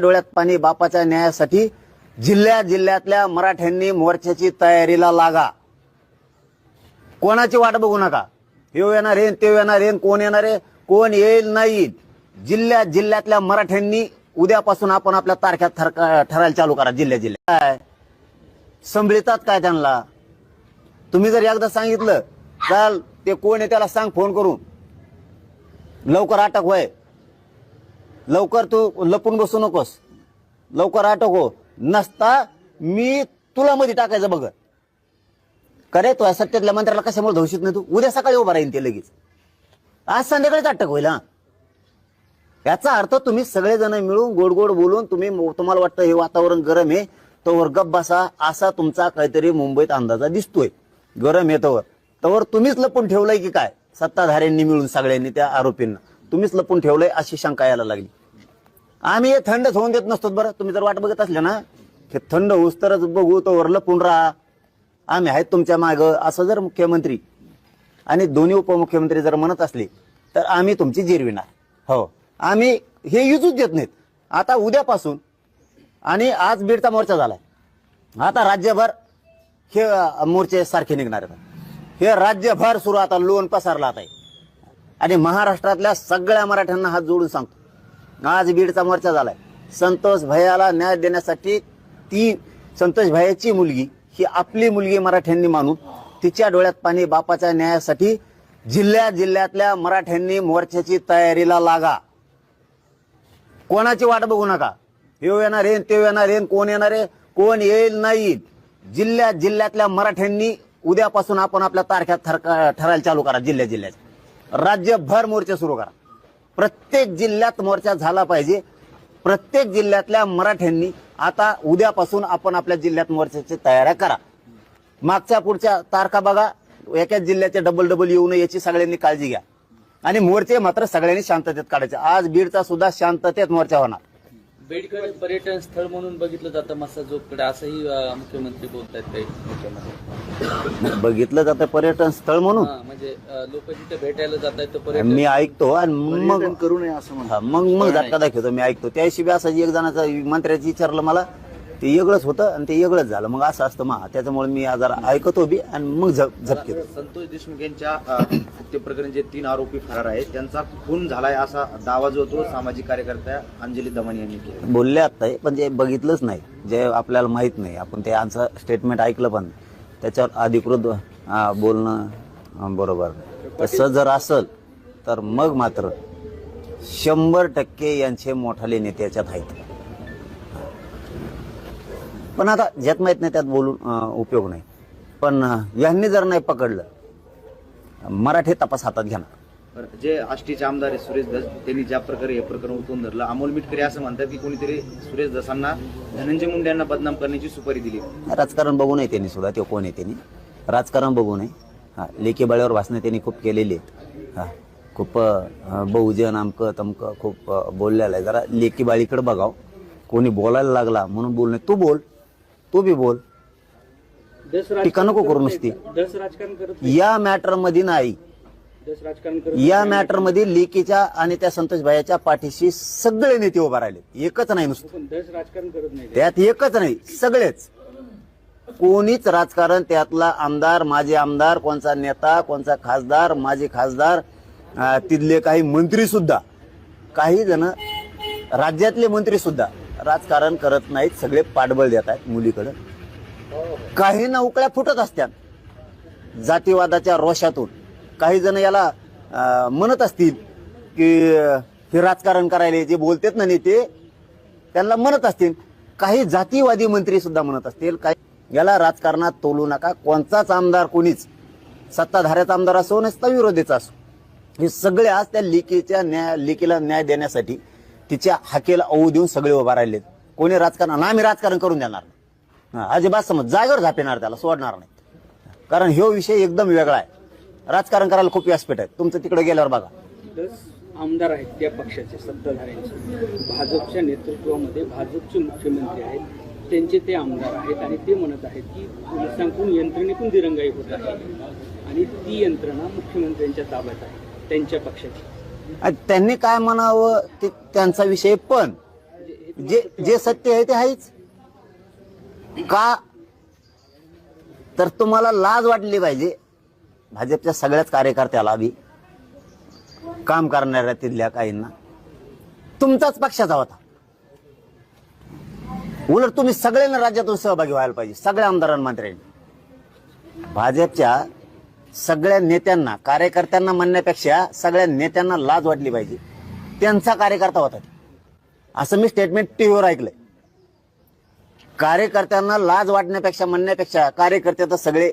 डोळ्यात पाणी बापाच्या न्यायासाठी जिल्ह्या जिल्ह्यातल्या मराठ्यांनी मोर्चाची तयारीला लागा. कोणाची वाट बघू नका. हे येणार आहे ते येणार आहे कोण येणार आहे कोण येईल नाही जिल्ह्या जिल्ह्यातल्या मराठ्यांनी उद्यापासून आपण आपल्या तारख्यात ठरायला चालू करा जिल्ह्या जिल्ह्या काय? संभळितात काय त्यांना? तुम्ही जर एकदा सांगितलं चाल ते कोण आहे त्याला सांग फोन करून. लवकर अटक व्हाय. लवकर तू लपून बसू नकोस. लवकर आटोको हो. नसता मी तुला मध्ये टाकायचं बघ. करे तो सत्तेतल्या मंत्र्याला कशामुळे धवशीत नाही तू? उद्या सकाळी उभा राहील ते लगेच. आज संध्याकाळीच अटक होईल हा. याचा अर्थ तुम्ही सगळेजण मिळून गोड गोड बोलून तुम्ही तुम्हाला वाटतं हे वातावरण गरम आहे तोवर गप बसा असा तुमचा काहीतरी मुंबईत अंदाजा दिसतोय. गरम आहे तोवर. तोवर तुम्हीच लपून ठेवलंय की काय? सत्ताधाऱ्यांनी मिळून सगळ्यांनी त्या आरोपींना. तुम्हीच लपून ठेवलंय अशी शंका यायला लागली. आम्ही हे थंडच होऊन देत नसतो बरं. तुम्ही जर वाट बघत असले ना हे थंड होऊस तरच बघू तोवर लपून राहा. आम्ही आहेत तुमच्या माग असं जर मुख्यमंत्री आणि दोन्ही उपमुख्यमंत्री जर म्हणत असले तर आम्ही तुमची जिरविणार हो. आम्ही हे युजूच देत नाहीत. आता उद्यापासून आणि आज बीडचा मोर्चा झालाय. आता राज्यभर हे मोर्चे सारखे निघणार आहेत. हे राज्यभर सुरू आता लोन पसरला आता आहे. आणि महाराष्ट्रातल्या सगळ्या मराठ्यांना हात जोडून सांगतो. आज बीडचा मोर्चा झालाय. संतोष भयाला न्याय देण्यासाठी ती संतोष भयाची मुलगी ही आपली मुलगी मराठ्यांनी मानून तिच्या डोळ्यात पाणी बापाच्या न्यायासाठी जिल्ह्या जिल्ह्यातल्या मराठ्यांनी मोर्चाची तयारीला लागा. कोणाची वाट बघू नका. येऊ येणार आहे ते येणार आहे कोण येणार आहे कोण येईल नाही. जिल्ह्या जिल्ह्यातल्या मराठ्यांनी उद्यापासून आपण आपल्या तारख्यात ठरायला चालू करा जिल्ह्या जिल्ह्यात राज्यभर मोर्चा सुरू करा. प्रत्येक जिल्ह्यात मोर्चा झाला पाहिजे. प्रत्येक जिल्ह्यातल्या मराठ्यांनी आता उद्यापासून आपण आपल्या जिल्ह्यात मोर्चाची तयाऱ्या करा. मागच्या पुढच्या तारखा बघा. एकाच जिल्ह्याचे डबल डबल येऊ नये याची सगळ्यांनी काळजी घ्या. आणि मोर्चे मात्र सगळ्यांनी शांततेत काढायचे. आज बीडचा सुद्धा शांततेत मोर्चा होणार. बीडकडे पर्यटन स्थळ म्हणून बघितलं जातं मसाजोगकडे. असंही अं, मुख्यमंत्री बोलतायत काही मुख्यमंत्री. बघितलं जातं पर्यटन स्थळ म्हणून? हा, म्हणजे लोक तिथे भेटायला जात आहेत तर पर्यटन मी ऐकतो आणि मग पर्यटन करू नये असं म्हणतात. हा, मग मग झटका दाखवतो मी ऐकतो. त्याशिवाय असं एक जणाचं मंत्र्याचं विचारलं मला ते वेगळंच होतं आणि ते वेगळंच झालं. मग असं असतं मा त्याच्यामुळे मी जरा ऐकतो बी आणि मग झप झपकेतो संतोष देशमुख यांच्या अ, हत्ये प्रकरणी जे तीन आरोपी फरार आहेत त्यांचा खून झालाय असा दावा जो तो सामाजिक कार्यकर्त्या अंजली दमन यांनी केला. बोलले आता हे, पण जे बघितलंच नाही. जे आपल्याला माहीत नाही. आपण ते आमचं स्टेटमेंट ऐकलं पण. त्याच्यावर अधिकृत बोलणं बरोबर तसं जर असल तर मग मात्र शंभर टक्के यांचे मोठाले नेते याच्यात आहेत. पण आता ज्यात माहीत नाही त्यात बोलून उपयोग नाही. पण यांनी जर नाही पकडलं मराठी तपास हातात घेणार. बरं, जे आष्टीचे आमदार आहेत सुरेश धस त्यांनी ज्या प्रकारे हे प्रकरण उठवून धरलं अमोल मिटकरी असं म्हणतात की कोणीतरी सुरेश धसांना धनंजय मुंडे यांना बदनाम करण्याची सुपारी दिली. राजकारण बघू नये त्यांनी सुद्धा ते कोण आहे त्यांनी? राजकारण बघू नये हा लेखी बळ्यावर भाषणं त्यांनी खूप केलेली आहेत. हा खूप बहुजन अमकं तमकं खूप बोललेलं आहे. जरा लेखी बाळीकडे बघाव. कोणी बोलायला लागला म्हणून बोल नाही तू बोल. तू बी बोल. टीका नको करू नुसती या मॅटरमध्ये नाही. या मॅटरमध्ये लेकीच्या आणि त्या संतोष भाईच्या पाठीशी सगळे नेते उभा राहिले एकच नाही नुसतं. पण दस राजकारण करत नाही. त्यात एकच नाही सगळेच. कोणीच राजकारण त्यातला आमदार माजी आमदार कोणचा नेता कोणचा खासदार माजी खासदार तिथले काही मंत्री सुद्धा. काही जण राज्यातले मंत्री सुद्धा. राजकारण करत नाहीत सगळे पाठबळ देत आहेत मुलीकडं. काही नौकळ्या फुटत असतात जातीवादाच्या रोषातून. काही जण याला म्हणत असतील की हे राजकारण करायला जे बोलतेत ना नेते त्यांना म्हणत असतील. काही जातीवादी मंत्री सुद्धा म्हणत असतील. काही याला राजकारणात तोलू नका. कोणताच आमदार कोणीच सत्ताधाऱ्याचा आमदार असो नसता विरोधीचा असो हे सगळे आज त्या लेकीच्या न्याय लेकीला न्याय देण्यासाठी तिच्या हाकेला ओऊ देऊन सगळे उभा राहिलेत. कोणी राजकारण ना आम्ही राजकारण करून देणार नाही. अजिबात समज जागेवर झापेणार त्याला सोडणार नाही. कारण ह्यो विषय एकदम वेगळा आहे. राजकारण करायला खूप व्यासपीठ आहे. तुमचं तिकडे गेल्यावर बघा. आमदार आहेत त्या पक्षाचे सत्ताधाऱ्यांचे. भाजपच्या नेतृत्वामध्ये भाजपचे मुख्यमंत्री आहेत. त्यांचे ते आमदार आहेत आणि ते म्हणत आहेत की पोलिसांकडून यंत्रणेतून दिरंगाई होत आहे. आणि ती यंत्रणा मुख्यमंत्र्यांच्या ताब्यात आहे त्यांच्या पक्षाची. त्यांनी काय म्हणावं ते त्यांचा विषय पण. जे जे सत्य आहे ते आहेच. का? तर तुम्हाला लाज वाटली पाहिजे. भाजपच्या सगळ्याच कार्यकर्त्याला बी. काम करणाऱ्या तिथल्या काहींना. तुमचाच पक्षाचा होता. उलट तुम्ही सगळ्यांना राज्यातून सहभागी व्हायला पाहिजे. सगळ्या आमदारांमंत्र्यांनी भाजपच्या सगळ्या नेत्यांना कार्यकर्त्यांना म्हणण्यापेक्षा सगळ्या नेत्यांना लाज वाटली पाहिजे. त्यांचा कार्यकर्ता होता असं मी स्टेटमेंट टीव्हीवर ऐकलंय. कार्यकर्त्यांना लाज वाटण्यापेक्षा म्हणण्यापेक्षा कार्यकर्ते तर सगळे